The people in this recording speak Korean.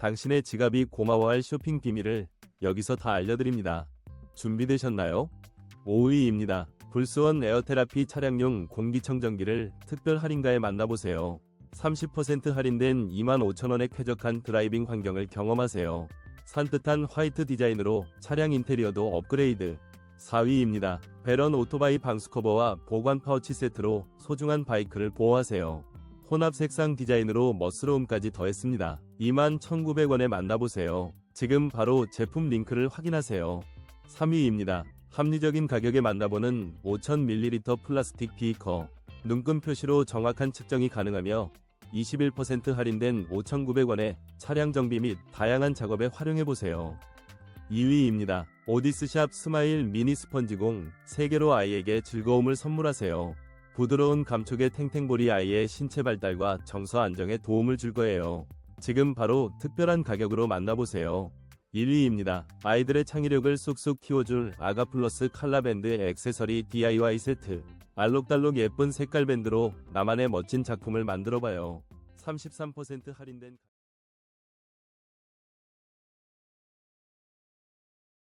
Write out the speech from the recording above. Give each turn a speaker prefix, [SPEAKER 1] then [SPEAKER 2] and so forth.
[SPEAKER 1] 당신의 지갑이 고마워할 쇼핑 비밀을 여기서 다 알려드립니다. 준비되셨나요? 5위입니다. 불스원 에어테라피 차량용 공기청정기를 특별 할인가에 만나보세요. 30% 할인된 25,000원에 쾌적한 드라이빙 환경을 경험하세요. 산뜻한 화이트 디자인으로 차량 인테리어도 업그레이드. 4위입니다. 베런 오토바이 방수 커버와 보관 파우치 세트로 소중한 바이크를 보호하세요. 혼합 색상 디자인으로 멋스러움까지 더했습니다. 21,900원에 만나보세요. 지금 바로 제품 링크를 확인하세요. 3위입니다. 합리적인 가격에 만나보는 5000ml 플라스틱 비커. 눈금 표시로 정확한 측정이 가능하며 21% 할인된 5,900원에 차량 정비 및 다양한 작업에 활용해보세요. 2위입니다. 오디스샵 스마일 미니 스펀지공 3개로 아이에게 즐거움을 선물하세요. 부드러운 감촉의 탱탱볼이 아이의 신체 발달과 정서 안정에 도움을 줄 거예요. 지금 바로 특별한 가격으로 만나보세요. 1위입니다. 아이들의 창의력을 쑥쑥 키워줄 아가플러스 칼라밴드 액세서리 DIY 세트. 알록달록 예쁜 색깔 밴드로 나만의 멋진 작품을 만들어봐요. 33% 할인된